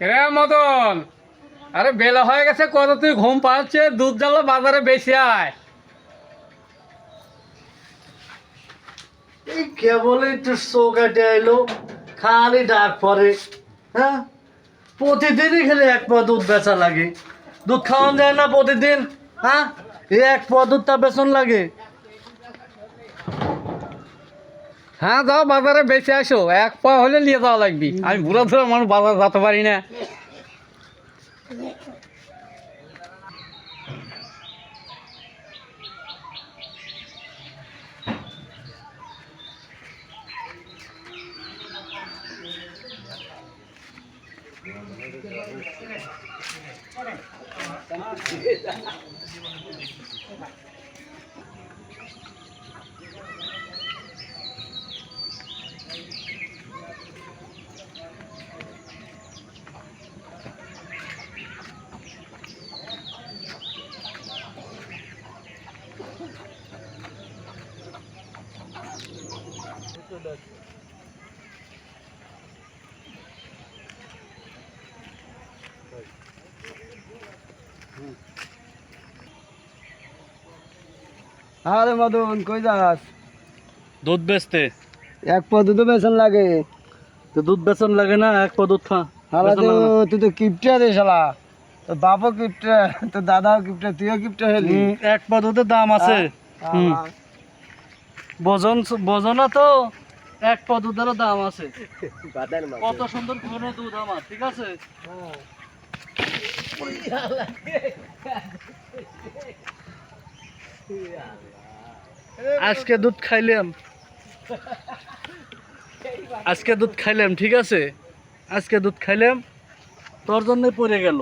রে মদন, আরে বেলা হয়ে গেছে, কত তুই ঘুম পাচ্ছে? দুধ জ্বালা বাজারে বেশি আয়। এই কেবল একটু চৌকাটে এলো খালি ডাক পরে হ্যাঁ? প্রতিদিনই খেলে এক পা দুধ বেচা লাগে। দুধ খাওয়ান যায় না প্রতিদিন হ্যাঁ? এই এক পা দুধটা বেচন লাগে। হ্যাঁ যাও, বাজারে বেশি আসো। এক পা হলে নিয়ে যাওয়া লাগবি। আমি বুড়া ধরে মানুষ, বাজার যেতে পারি না। আরে মদন কই যাস? দুধ বেচতে। এক পদ তো বেসন লাগে। তো দুধ বেচন লাগে না এক পা দুধ খা বেচন তো। তুই তো কিপটা রে শালা। তোর বাপও কিপটা তোর দাদাও কিপটা তুইও কিপটা হেলি। এক পা দুধের দাম আছে। হুম। বোঝন বোঝনা তো এক পা দুধেরও দাম আছে। কত সুন্দর ঘন দুধ আমার ঠিক আছে? আজকে দুধ খাইলাম। আজকে দুধ খাইলাম ঠিক আছে? আজকে দুধ খাইলাম তোর জন্য পড়ে গেল।